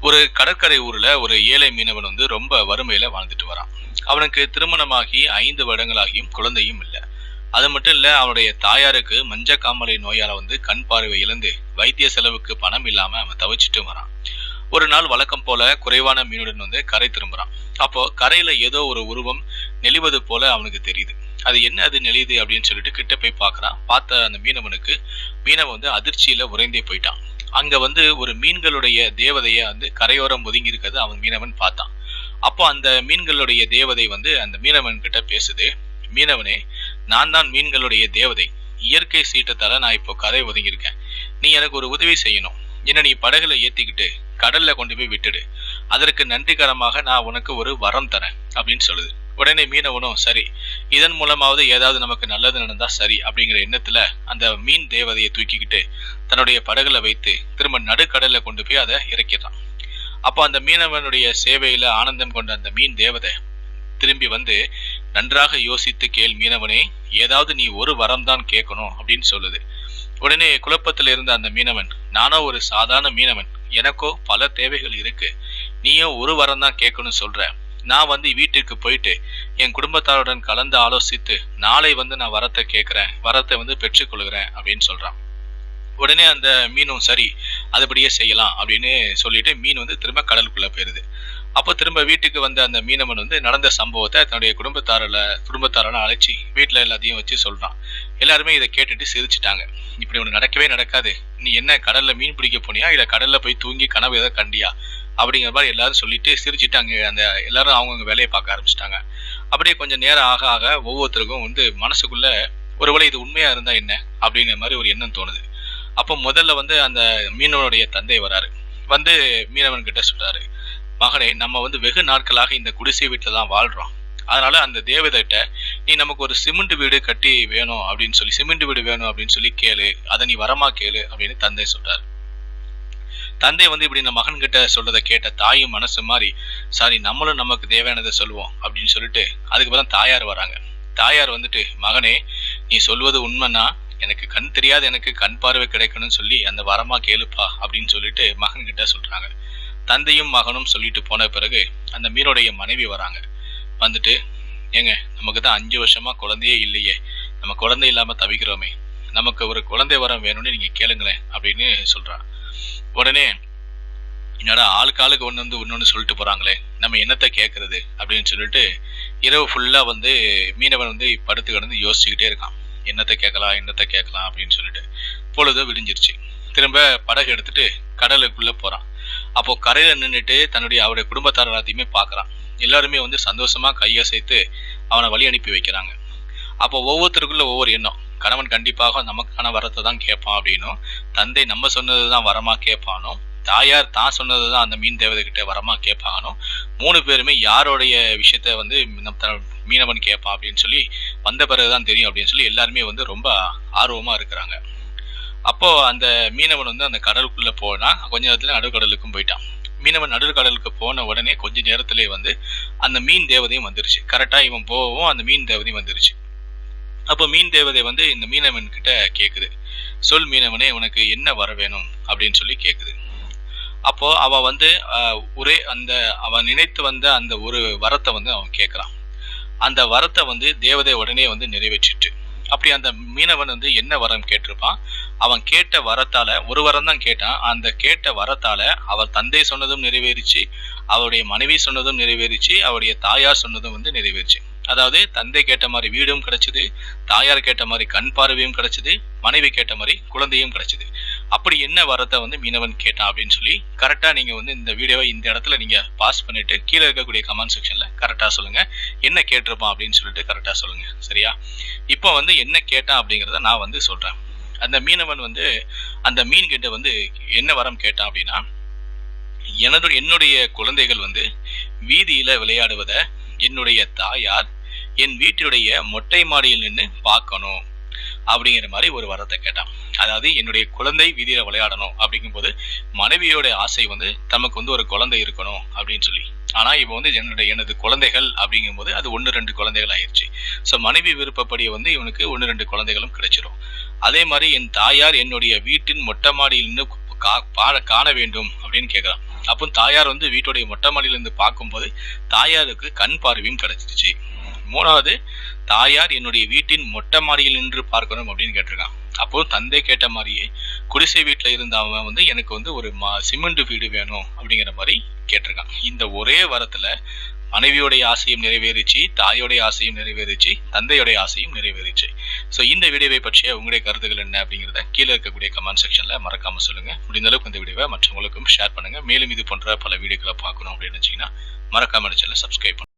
ஒரு கடற்கரை ஊர்ல ஒரு ஏழை மீனவன் வந்து ரொம்ப வறுமையில வாழ்ந்துட்டு வரான். அவனுக்கு திருமணமாகி ஐந்து வருடங்களாகியும் குழந்தையும் இல்லை. அது மட்டும் இல்ல அவனுடைய தாயாருக்கு மஞ்ச காமலை நோயால வந்து கண் பார்வை இழந்து வைத்திய செலவுக்கு பணம் இல்லாம அவன் தவிச்சிட்டு வரான். ஒரு நாள் வழக்கம் போல குறைவான மீனுடன் வந்து கரை திரும்புறான். அப்போ கரையில ஏதோ ஒரு உருவம் நெளிவது போல அவனுக்கு தெரியுது. அது என்ன அது நெளியுது அப்படின்னு சொல்லிட்டு கிட்ட போய் பார்க்கறான். பார்த்த அந்த மீனவனுக்கு மீனவன் வந்து அதிர்ச்சியில உறைந்தே போயிட்டான். அங்க வந்து ஒரு மீன்களுடைய தேவதைய வந்து கரையோரம் ஒதுங்கி இருக்கிறது. அவன் மீனவன் பார்த்தான். அப்போ அந்த மீன்களுடைய தேவதை வந்து அந்த மீனவன் கிட்ட பேசுது மீனவனே நான் தான் மீன்களுடைய தேவதை. இயற்கை சீட்டத்தால நான் இப்போ கரை ஒதுங்கியிருக்கேன் நீ எனக்கு ஒரு உதவி செய்யணும். என்ன நீ படகுல ஏத்திக்கிட்டு கடல்ல கொண்டு போய் விட்டுடு. அதற்கு நன்றிகரமாக நான் உனக்கு ஒரு வரம் தரேன் அப்படின்னு சொல்லுது. உடனே மீனவனும் சரி இதன் மூலமாவது ஏதாவது நமக்கு நல்லது நடந்தா சரி அப்படிங்கிற எண்ணத்துல அந்த மீன் தேவதையை தூக்கிக்கிட்டு தன்னுடைய படகுல வைத்து திரும்ப நடுக்கடல்ல கொண்டு போய் அதை இறக்கிடுறான். அப்போ அந்த மீனவனுடைய சேவையில ஆனந்தம் கொண்ட அந்த மீன் தேவதை திரும்பி வந்து நன்றாக யோசித்து கேள் மீனவனே ஏதாவது நீ ஒரு வரம் தான் கேட்கணும் அப்படின்னு சொல்லுது. உடனே குழப்பத்தில் இருந்த அந்த மீனவன் நானோ ஒரு சாதாரண மீனவன் எனக்கோ பல தேவைகள் இருக்கு. நீயும் ஒரு வரம் தான் கேட்கணும்னு சொல்ற. நான் வந்து வீட்டிற்கு போயிட்டு என் குடும்பத்தாருடன் கலந்து ஆலோசித்து நாளை வந்து நான் வரத்தை கேட்குறேன் வரத்தை வந்து பெற்றுக்கொள்கிறேன் அப்படின்னு சொல்கிறான் உடனே அந்த மீனும் சரி அதுபடியே செய்யலாம் அப்படின்னு சொல்லிட்டு மீன் வந்து திரும்ப கடலுக்குள்ளே போயிருது. அப்போ திரும்ப வீட்டுக்கு வந்த அந்த மீனவன் வந்து நடந்த சம்பவத்தை தன்னுடைய குடும்பத்தாரில் குடும்பத்தாரெல்லாம் அழைச்சி வீட்டில் எல்லாத்தையும் வச்சு சொல்கிறான் எல்லாருமே இதை கேட்டுட்டு சிரிச்சிட்டாங்க. இப்படி ஒன்று நடக்கவே நடக்காது. நீ என்ன கடலில் மீன் பிடிக்க போனியா? இல்லை கடலில் போய் தூங்கி கனவு எதாவது கண்டியா? அப்படிங்கிற மாதிரி எல்லாரும் சொல்லிட்டு சிரிச்சிட்டு அங்கே அந்த எல்லாரும் அவங்கவுங்க வேலையை பார்க்க ஆரம்பிச்சிட்டாங்க. அப்படியே கொஞ்சம் நேரம் ஆக ஆக ஒவ்வொருத்தருக்கும் வந்து மனசுக்குள்ள ஒருவேளை இது உண்மையா இருந்தா என்ன? அப்படிங்கிற மாதிரி ஒரு எண்ணம் தோணுது. அப்போ முதல்ல வந்து அந்த மீனவனுடைய தந்தை வராரு. வந்து மீனவன் கிட்ட சொல்றாரு மகனே நம்ம வந்து வெகு நாட்களாக இந்த குடிசை வீட்டில் தான் வாழ்றோம். அதனால அந்த தேவதைகிட்ட நீ நமக்கு ஒரு சிமெண்ட் வீடு கட்டி வேணும் அப்படின்னு சொல்லி சிமெண்ட் வீடு வேணும் அப்படின்னு சொல்லி கேளு. அதை நீ வரமா கேளு அப்படின்னு தந்தை சொல்றாரு. தந்தை வந்து இப்படி இந்த மகன் கிட்ட சொல்றதை கேட்ட தாயும் மனசு மாதிரி சாரி நம்மளும் நமக்கு தேவையானதை சொல்லுவோம் அப்படின்னு சொல்லிட்டு அதுக்கப்புறம் தாயார் வராங்க. தாயார் வந்துட்டு மகனே நீ சொல்வது உண்மைன்னா எனக்கு கண் தெரியாது எனக்கு கண் பார்வை கிடைக்கணும்னு சொல்லி அந்த வரமா கேளுப்பா அப்படின்னு சொல்லிட்டு மகன் கிட்ட சொல்றாங்க. தந்தையும் மகனும் சொல்லிட்டு போன பிறகு அந்த மீனுடைய மனைவி வராங்க. வந்துட்டு ஏங்க நமக்கு தான் அஞ்சு வருஷமா குழந்தையே இல்லையே நம்ம குழந்தை இல்லாம தவிக்கிறோமே நமக்கு ஒரு குழந்தை வரம் வேணும்னு நீங்க கேளுங்களேன் அப்படின்னு சொல்றான் உடனே என்னடா ஆளுக்கு ஆளுக்கு ஒன்று வந்து ஒன்று சொல்லிட்டு போகிறாங்களே நம்ம என்னத்தை கேட்குறது அப்படின்னு சொல்லிட்டு இரவு ஃபுல்லாக வந்து மீனவன் வந்து படுத்து கிடந்து யோசிச்சுக்கிட்டே இருக்கான். என்னத்தை கேட்கலாம் என்னத்தை கேட்கலாம்? அப்படின்னு சொல்லிட்டு பொழுது விடிஞ்சிருச்சு. திரும்ப படகு எடுத்துட்டு கடலுக்குள்ளே போகிறான் அப்போது கரையில் நின்றுட்டு தன்னுடைய அவருடைய குடும்பத்தார் எல்லாத்தையுமே பார்க்குறான் எல்லாருமே வந்து சந்தோஷமாக கையசைத்து அவனை வழி அனுப்பி வைக்கிறாங்க. அப்போ ஒவ்வொருத்தருக்குள்ள ஒவ்வொரு எண்ணம். கணவன் கண்டிப்பாக நமக்கான வரத்தை தான் கேட்பான் அப்படின்னும். தந்தை நம்ம சொன்னது தான் வரமா கேட்பானோ தாயார் தான் சொன்னது தான் அந்த மீன் தேவதை கிட்ட வரமா கேட்பானோ மூணு பேருமே யாருடைய விஷயத்த வந்து த- மீனவன் கேட்பான் அப்படின்னு சொல்லி வந்த பிறகுதான் தெரியும் அப்படின்னு சொல்லி எல்லாருமே வந்து ரொம்ப ஆர்வமாக இருக்கிறாங்க. அப்போ அந்த மீனவன் வந்து அந்த கடலுக்குள்ளே போனால் கொஞ்ச நேரத்தில் நடுக்கடலுக்கும் போயிட்டான். மீனவன் நடுக்கடலுக்கு போன உடனே கொஞ்ச நேரத்திலே வந்து அந்த மீன் தேவதையும் வந்துருச்சு. கரெக்டாக இவன் போகவும் அந்த மீன் தேவதையும் வந்துருச்சு. அப்போ மீன் தேவதை வந்து இந்த மீனவன் கிட்ட கேட்குது சொல் மீனவனே உனக்கு என்ன வர வேணும்? அப்படின்னு சொல்லி கேட்குது அப்போ அவன் வந்து ஒரே அந்த அவன் நினைத்து வந்த அந்த ஒரு வரத்தை வந்து அவன் கேட்குறான் அந்த வரத்தை வந்து தேவதை உடனே வந்து நிறைவேற்றிட்டு அப்படி அந்த மீனவன் வந்து என்ன வரம் கேட்டிருப்பான்? அவன் கேட்ட வரத்தால ஒரு வரம் தான் கேட்டான். அந்த கேட்ட வரத்தால அவர் தந்தை சொன்னதும் நிறைவேறிச்சு அவருடைய மனைவி சொன்னதும் நிறைவேறிச்சு அவருடைய தாயார் சொன்னதும் வந்து நிறைவேறிச்சு. அதாவது தந்தை கேட்ட மாதிரி வீடும் கிடைச்சது தாயார் கேட்ட மாதிரி கண் பார்வையும் கிடைச்சது மனைவி கேட்ட மாதிரி குழந்தையும் கிடைச்சது. அப்படி என்ன வரத்தை வந்து மீனவன் கேட்டான் அப்படின்னு சொல்லி கரெக்டாக நீங்கள் வந்து இந்த வீடியோவை இந்த இடத்துல நீங்கள் பாஸ் பண்ணிட்டு கீழே இருக்கக்கூடிய கமெண்ட் செக்ஷனில் கரெக்டாக சொல்லுங்கள் என்ன கேட்டிருப்பான் அப்படின்னு சொல்லிட்டு கரெக்டாக சொல்லுங்கள் சரியா? இப்போ வந்து என்ன கேட்டான் அப்படிங்கிறத நான் வந்து சொல்கிறேன் அந்த மீனவன் வந்து அந்த மீன் கிட்ட வந்து என்ன வரம் கேட்டான் அப்படின்னா எனது என்னுடைய குழந்தைகள் வந்து வீதியில விளையாடுவதை என்னுடைய தாயார் என் வீட்டினுடைய மொட்டை மாடியில் நின்று பார்க்கணும் அப்படிங்கிற மாதிரி ஒரு வரத்தை கேட்டான். அதாவது என்னுடைய குழந்தை வீதியில விளையாடணும் அப்படிங்கும்போது மனைவியோட ஆசை வந்து தமக்கு வந்து ஒரு குழந்தை இருக்கணும் அப்படின்னு சொல்லி. ஆனா இப்போ வந்து என்னுடைய எனது குழந்தைகள் அப்படிங்கும்போது அது ஒன்று ரெண்டு குழந்தைகள் ஆயிடுச்சு ஸோ மனைவி விருப்பப்படி வந்து இவனுக்கு ஒன்று ரெண்டு குழந்தைகளும் கிடைச்சிரும். அதே மாதிரி என் தாயார் என்னுடைய வீட்டின் மொட்டை மாடியில் நின்று கா பாட காண வேண்டும் அப்படின்னு கேட்குறான் அப்போ தாயார் வந்து வீட்டுடைய மொட்டை மாடியிலிருந்து பார்க்கும்போது தாயாருக்கு கண் பார்வையும் கிடைச்சிருச்சு மூணாவது தாயார் என்னுடைய வீட்டின் மொட்டை மாடியில் நின்று பார்க்கணும் அப்படின்னு கேட்டிருக்கான். அப்போ தந்தை கேட்ட மாதிரியே குடிசை வீட்டில் இருந்த அவன் வந்து எனக்கு வந்து ஒரு மா சிமெண்ட் வீடு வேணும் அப்படிங்கிற மாதிரி கேட்டிருக்கான். இந்த ஒரே வாரத்தில் மனைவியோடைய ஆசையும் நிறைவேறிச்சு தாயோடைய ஆசையும் நிறைவேறிச்சு தந்தையோடைய ஆசையும் நிறைவேறிச்சு. ஸோ இந்த வீடியோவை பற்றிய உங்களுடைய கருத்துக்கள் என்ன அப்படிங்கிறத கீழே இருக்கக்கூடிய கமெண்ட் செக்ஷன்ல மறக்காம சொல்லுங்க. முடிந்த அளவுக்கு இந்த வீடியோவை மற்றவங்களுக்கும் ஷேர் பண்ணுங்க. மேலும் இது போன்ற பல வீடியோக்களை பார்க்கணும் அப்படின்னு நினைச்சீங்கன்னா மறக்காம சேனலை சப்ஸ்கிரைப் பண்ணுங்க